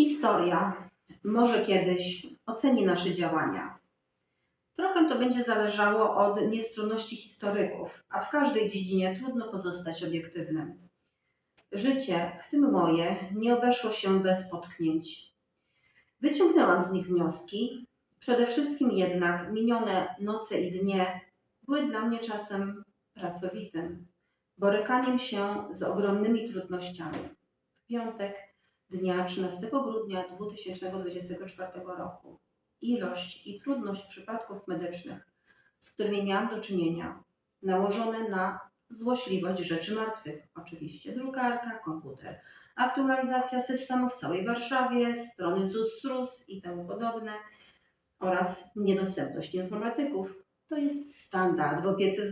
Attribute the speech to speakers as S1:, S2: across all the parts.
S1: Historia może kiedyś oceni nasze działania. Trochę to będzie zależało od niestronności historyków, a w każdej dziedzinie trudno pozostać obiektywnym. Życie, w tym moje, nie obeszło się bez potknięć. Wyciągnęłam z nich wnioski, przede wszystkim jednak minione noce i dnie były dla mnie czasem pracowitym, borykaniem się z ogromnymi trudnościami. W piątek dnia 13 grudnia 2024 roku ilość i trudność przypadków medycznych, z którymi miałam do czynienia, nałożone na złośliwość rzeczy martwych, oczywiście drukarka, komputer, aktualizacja systemu w całej Warszawie, strony ZUS-SRUS i temu podobne oraz niedostępność informatyków. To jest standard w opiece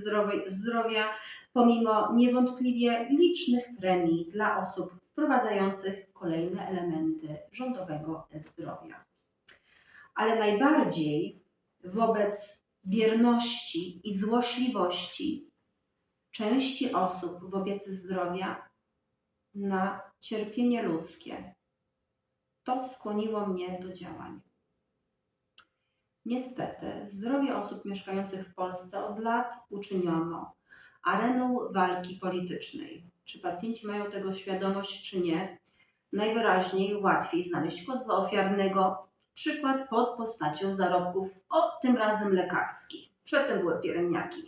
S1: zdrowia, pomimo niewątpliwie licznych premii dla osób wprowadzających kolejne elementy rządowego e-zdrowia. Ale najbardziej wobec bierności i złośliwości części osób w opiece zdrowia na cierpienie ludzkie. To skłoniło mnie do działań. Niestety, zdrowie osób mieszkających w Polsce od lat uczyniono areną walki politycznej. Czy pacjenci mają tego świadomość, czy nie? Najwyraźniej łatwiej znaleźć kozła ofiarnego, przykład pod postacią zarobków, o tym razem lekarskich. Przedtem były pielęgniaki.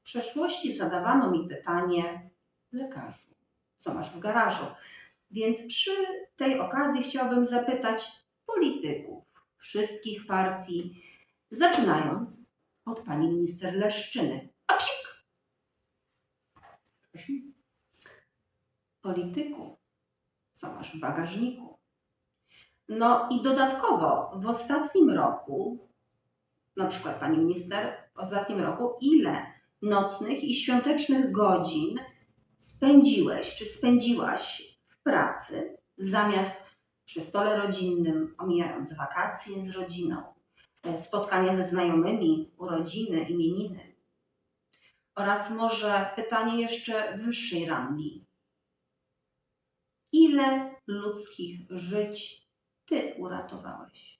S1: W przeszłości zadawano mi pytanie, lekarzu, co masz w garażu? Więc przy tej okazji chciałabym zapytać polityków wszystkich partii, zaczynając od pani minister Leszczyny. Proszę. Polityku, co masz w bagażniku? No i dodatkowo w ostatnim roku, na przykład pani minister, w ostatnim roku, ile nocnych i świątecznych godzin spędziłeś czy spędziłaś w pracy zamiast przy stole rodzinnym, omijając wakacje z rodziną, e, spotkania ze znajomymi, urodziny, imieniny. Oraz może pytanie jeszcze wyższej rangi. Ile ludzkich żyć ty uratowałeś?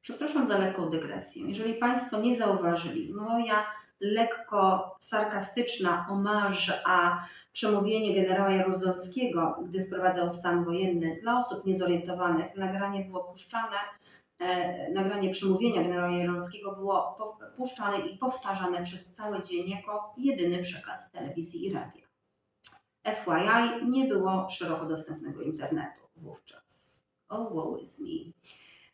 S1: Przepraszam za lekką dygresję. Jeżeli Państwo nie zauważyli, moja lekko sarkastyczna omarz a przemówienie generała Jaruzelskiego, gdy wprowadzał stan wojenny dla osób niezorientowanych, nagranie było puszczane, e, nagranie przemówienia generała Jaruzelskiego było puszczane i powtarzane przez cały dzień jako jedyny przekaz telewizji i radia. FYI, nie było szeroko dostępnego internetu wówczas. Oh, woe is me.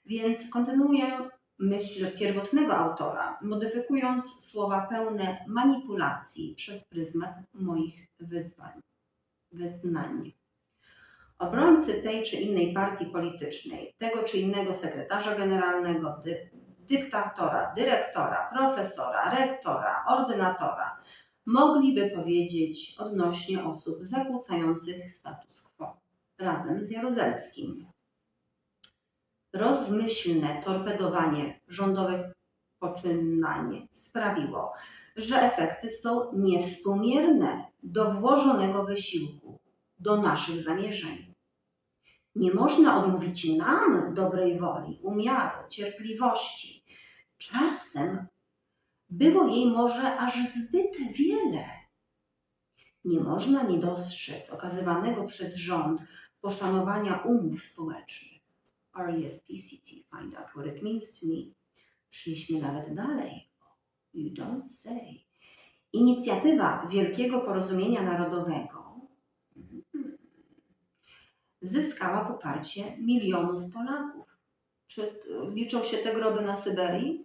S1: Więc kontynuuję myśl pierwotnego autora, modyfikując słowa pełne manipulacji przez pryzmat moich wyzwań, wyznań. Obrońcy tej czy innej partii politycznej, tego czy innego sekretarza generalnego, dy, dyktatora, dyrektora, profesora, rektora, ordynatora mogliby powiedzieć odnośnie osób zakłócających status quo razem z Jaruzelskim rozmyślne torpedowanie rządowych poczynań sprawiło, że efekty są niewspółmierne do włożonego wysiłku, do naszych zamierzeń. Nie można odmówić nam dobrej woli, umiaru, cierpliwości. Czasem było jej może aż zbyt wiele. Nie można nie dostrzec okazywanego przez rząd poszanowania umów społecznych. R-E-S-P-C-T, find out what it means to me. Szliśmy nawet dalej. You don't say. Inicjatywa Wielkiego Porozumienia Narodowego mhm, zyskała poparcie milionów Polaków. Czy liczą się te groby na Syberii?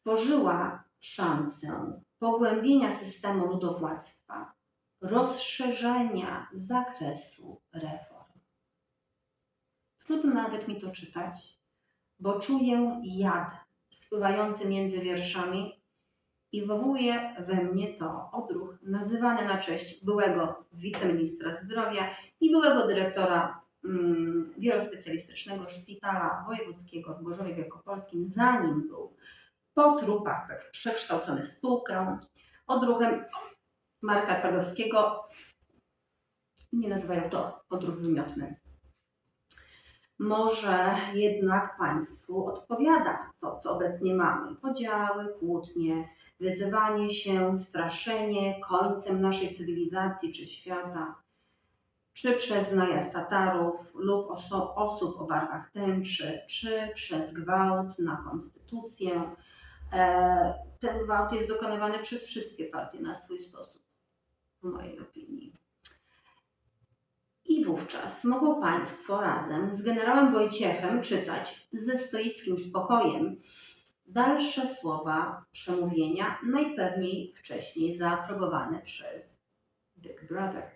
S1: Stworzyła szansę pogłębienia systemu ludowładztwa, rozszerzenia zakresu reform. Trudno nawet mi to czytać, bo czuję jad spływający między wierszami i wywołuje we mnie to odruch nazywany na cześć byłego wiceministra zdrowia i byłego dyrektora mm, wielospecjalistycznego szpitala wojewódzkiego w Gorzowie Wielkopolskim, zanim był po trupach przekształcony w spółkę, odruchem Marka Twardowskiego Inni nazywają to podróż wymiotny. Może jednak państwu odpowiada to, co obecnie mamy. Podziały, kłótnie, wyzywanie się, straszenie końcem naszej cywilizacji czy świata, czy przez najazd Tatarów lub oso- osób o barwach tęczy, czy przez gwałt na konstytucję. E, ten gwałt jest dokonywany przez wszystkie partie na swój sposób, w mojej opinii. I wówczas mogą Państwo razem z generałem Wojciechem czytać ze stoickim spokojem dalsze słowa przemówienia, najpewniej wcześniej zaaprobowane przez Big Brother.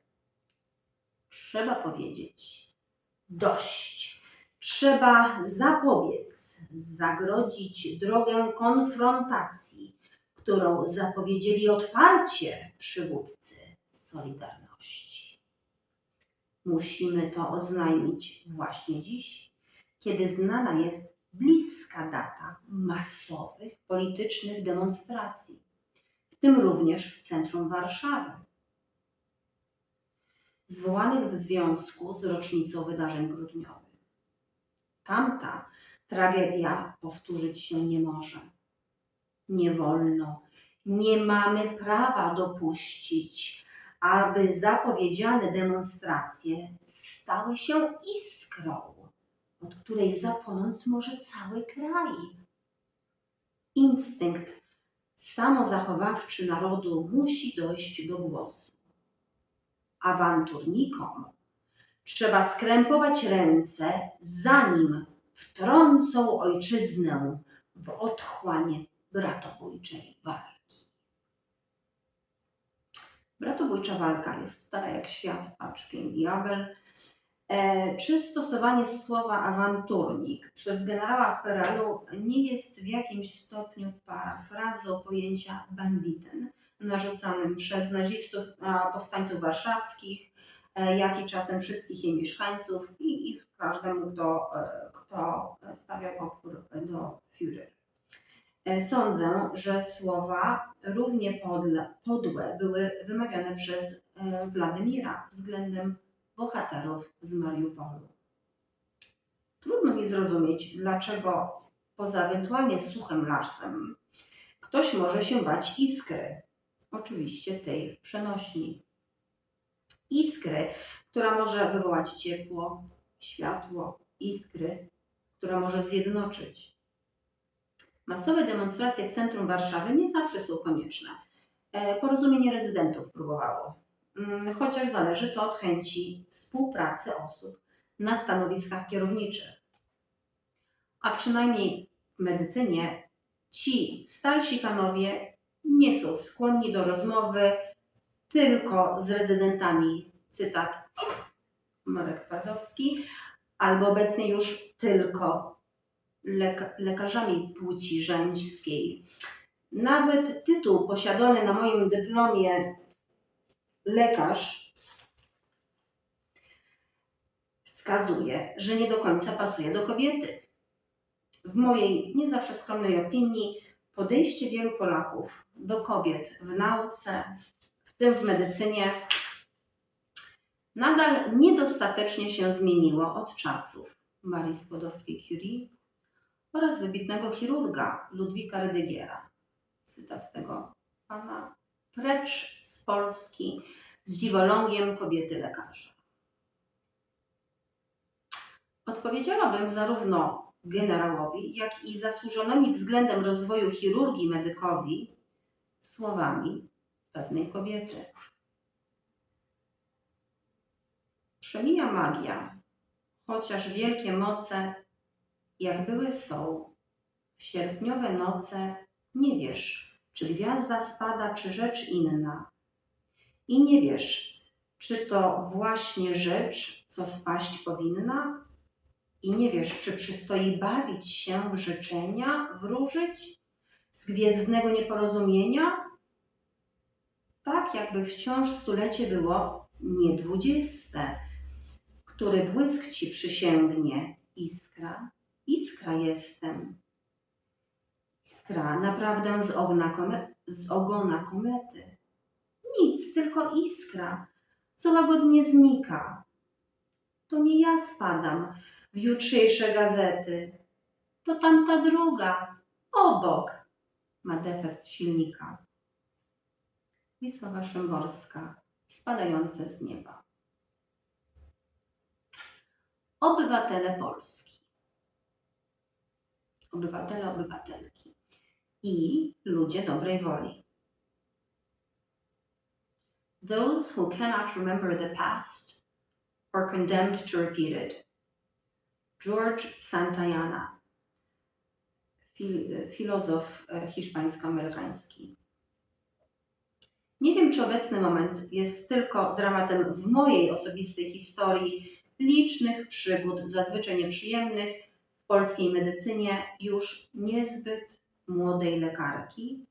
S1: Trzeba powiedzieć dość. Trzeba zapobiec, zagrodzić drogę konfrontacji, którą zapowiedzieli otwarcie przywódcy Solidarności. Musimy to oznajmić właśnie dziś, kiedy znana jest bliska data masowych politycznych demonstracji, w tym również w centrum Warszawy, zwołanych w związku z rocznicą wydarzeń grudniowych. Tamta tragedia powtórzyć się nie może. Nie wolno, nie mamy prawa dopuścić, aby zapowiedziane demonstracje stały się iskrą, od której zapłonąć może cały kraj. Instynkt samozachowawczy narodu musi dojść do głosu. Awanturnikom trzeba skrępować ręce, zanim wtrącą ojczyznę w otchłań bratobójczej walki. Bratobójcza walka jest stara jak świat, paczkiem i Abel. E, czy stosowanie słowa awanturnik przez generała w nie jest w jakimś stopniu parafrazą pojęcia banditen narzucanym przez nazistów na powstańców warszawskich, e, jak i czasem wszystkich jej mieszkańców i, i każdemu, kto, e, kto stawiał opór do Führer. E, Sądzę, że słowa równie podle, podłe były wymawiane przez e, Władimira względem bohaterów z Mariupolu. Trudno mi zrozumieć, dlaczego poza ewentualnie suchym lasem ktoś może się bać iskry. Oczywiście tej w przenośni. Iskry, która może wywołać ciepło, światło, iskry, która może zjednoczyć. Masowe demonstracje w centrum Warszawy nie zawsze są konieczne. E, Porozumienie rezydentów próbowało, Mm, chociaż zależy to od chęci współpracy osób na stanowiskach kierowniczych. A przynajmniej w medycynie ci starsi panowie nie są skłonni do rozmowy tylko z rezydentami, cytat Marek Twardowski, albo obecnie już tylko lek- lekarzami płci żeńskiej. Nawet tytuł posiadany na moim dyplomie lekarz wskazuje, że nie do końca pasuje do kobiety. W mojej nie zawsze skromnej opinii podejście wielu Polaków do kobiet w nauce, w tym w medycynie, nadal niedostatecznie się zmieniło od czasów Marii Skłodowskiej-Curie oraz wybitnego chirurga Ludwika Rydygiera. Cytat tego pana. Precz z Polski z dziwolągiem kobiety lekarza. Odpowiedziałabym zarówno generałowi, jak i zasłużonymi względem rozwoju chirurgii medykowi słowami pewnej kobiety. Przemija magia, chociaż wielkie moce, jak były są, w sierpniowe noce nie wiesz, czy gwiazda spada, czy rzecz inna. I nie wiesz, czy to właśnie rzecz, co spaść powinna? I nie wiesz, czy przystoi bawić się w życzenia, wróżyć z gwiezdnego nieporozumienia? Tak, jakby wciąż stulecie było nie dwudzieste, który błysk ci przysięgnie. Iskra, iskra jestem. Iskra, naprawdę z, kome, z ogona komety. Nic, tylko iskra, co łagodnie znika. To nie ja spadam w jutrzejsze gazety, to tamta druga, obok, ma defekt silnika. Wisława Szymborska, spadające z nieba. Obywatele Polski. Obywatele, obywatelki. I ludzie dobrej woli. Those who cannot remember the past are condemned to repeat it. George Santayana, fil- filozof e, hiszpańsko-amerykański. Nie wiem, czy obecny moment jest tylko dramatem w mojej osobistej historii licznych przygód, zazwyczaj nieprzyjemnych, w polskiej medycynie już niezbyt młodej lekarki,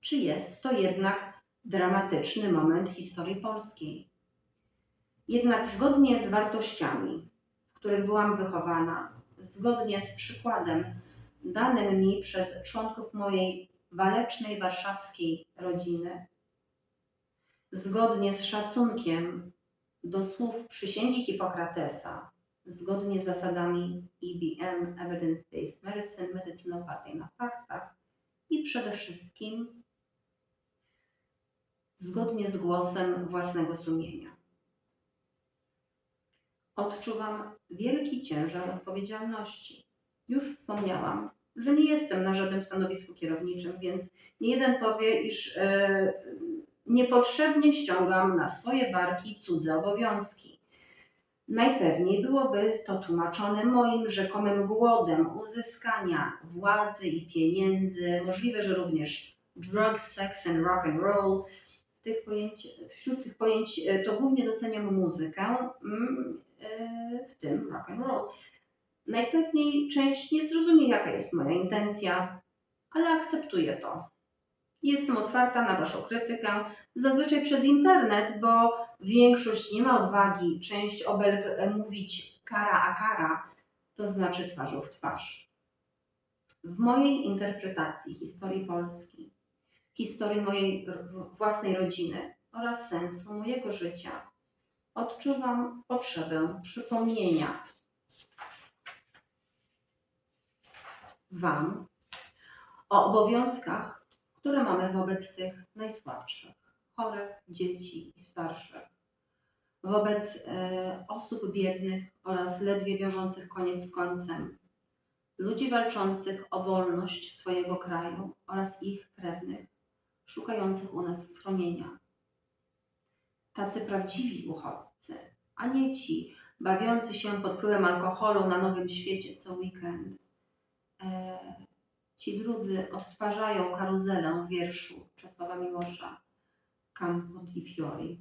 S1: czy jest to jednak dramatyczny moment historii polskiej. Jednak zgodnie z wartościami, w których byłam wychowana, zgodnie z przykładem danym mi przez członków mojej walecznej warszawskiej rodziny, zgodnie z szacunkiem do słów przysięgi Hipokratesa, zgodnie z zasadami EBM, Evidence Based Medicine, medycyny opartej na faktach i przede wszystkim zgodnie z głosem własnego sumienia. Odczuwam wielki ciężar odpowiedzialności. Już wspomniałam, że nie jestem na żadnym stanowisku kierowniczym, więc nie jeden powie, iż e, niepotrzebnie ściągam na swoje barki cudze obowiązki. Najpewniej byłoby to tłumaczone moim rzekomym głodem uzyskania władzy i pieniędzy, możliwe, że również drugs, sex and rock and roll. Tych wśród tych pojęć e, to głównie doceniam muzykę, mm, e, w tym rock and roll. Najpewniej część nie zrozumie, jaka jest moja intencja, ale akceptuję to. Jestem otwarta na Waszą krytykę, zazwyczaj przez internet, bo większość nie ma odwagi, część obelg e, mówić kara a kara, to znaczy twarzą w twarz. W mojej interpretacji historii Polski, historii mojej własnej rodziny oraz sensu mojego życia odczuwam potrzebę przypomnienia Wam o obowiązkach, które mamy wobec tych najsłabszych, chorych, dzieci i starszych, wobec e, osób biednych oraz ledwie wiążących koniec z końcem, ludzi walczących o wolność swojego kraju oraz ich krewnych, szukających u nas schronienia. Tacy prawdziwi uchodźcy, a nie ci bawiący się pod wpływem alkoholu na Nowym Świecie co weekend. Ci drudzy odtwarzają karuzelę wierszu Czesława Miłosza Campo di Fiori.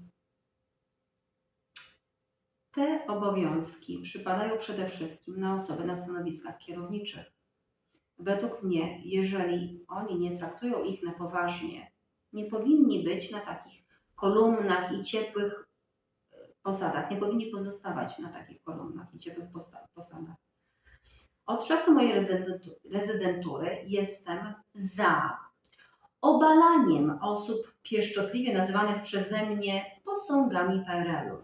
S1: Te obowiązki przypadają przede wszystkim na osoby na stanowiskach kierowniczych. Według mnie, jeżeli oni nie traktują ich na poważnie, nie powinni być na takich kolumnach i ciepłych e, posadach, nie powinni pozostawać na takich kolumnach i ciepłych posadach. Od czasu mojej rezydentu- rezydentury jestem za obalaniem osób pieszczotliwie nazywanych przeze mnie posągami PRL-u.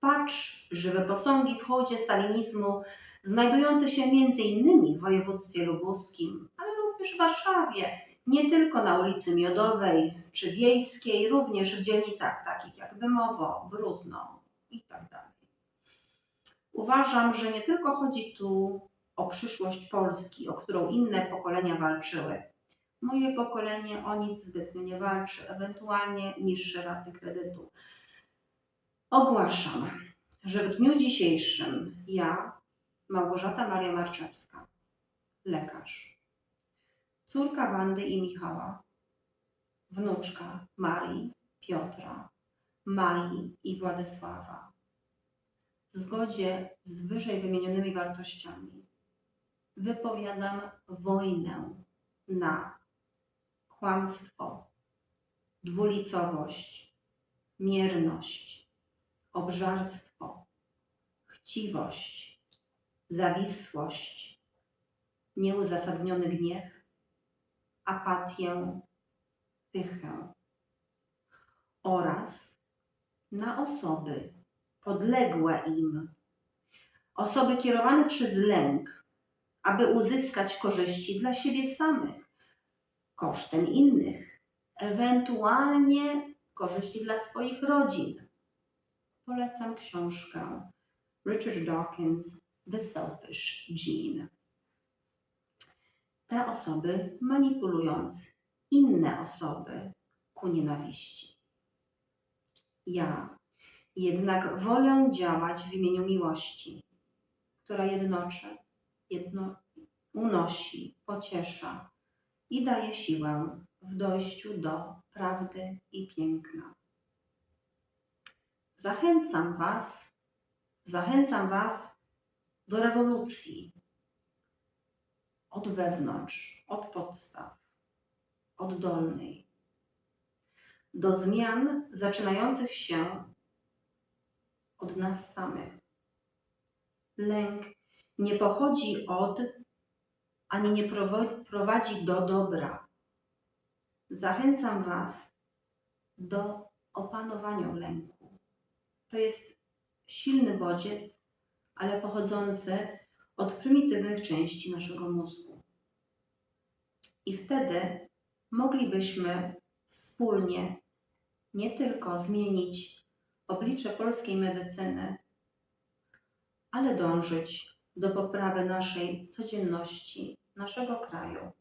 S1: Patrz, żywe posągi w hołdzie stalinizmu, znajdujące się m.in. w województwie lubuskim, ale również w Warszawie, nie tylko na ulicy Miodowej czy Wiejskiej, również w dzielnicach takich jak Bemowo, Brudno itd. Uważam, że nie tylko chodzi tu o przyszłość Polski, o którą inne pokolenia walczyły. Moje pokolenie o nic zbytnio nie walczy, ewentualnie niższe raty kredytu. Ogłaszam, że w dniu dzisiejszym ja, Małgorzata Maria Marczewska, lekarz, córka Wandy i Michała, wnuczka Marii, Piotra, Mai i Władysława, w zgodzie z wyżej wymienionymi wartościami, wypowiadam wojnę na kłamstwo, dwulicowość, mierność, obżarstwo, chciwość, zawisłość, nieuzasadniony gniew, apatię, pychę oraz na osoby podległe im, osoby kierowane przez lęk, aby uzyskać korzyści dla siebie samych, kosztem innych, ewentualnie korzyści dla swoich rodzin. Polecam książkę Richard Dawkins The Selfish Gene. Te osoby manipulując inne osoby ku nienawiści. Ja jednak wolę działać w imieniu miłości, która jednoczy, jedno, unosi, pociesza i daje siłę w dojściu do prawdy i piękna. Zachęcam Was, zachęcam Was do rewolucji od wewnątrz, od podstaw, oddolnej, do zmian zaczynających się od nas samych. Lęk nie pochodzi od, ani nie prowadzi do dobra. Zachęcam Was do opanowania lęku. To jest silny bodziec, ale pochodzący od prymitywnych części naszego mózgu. I wtedy moglibyśmy wspólnie nie tylko zmienić oblicze polskiej medycyny, ale dążyć do poprawy naszej codzienności, naszego kraju,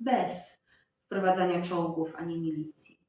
S1: bez wprowadzania czołgów ani milicji.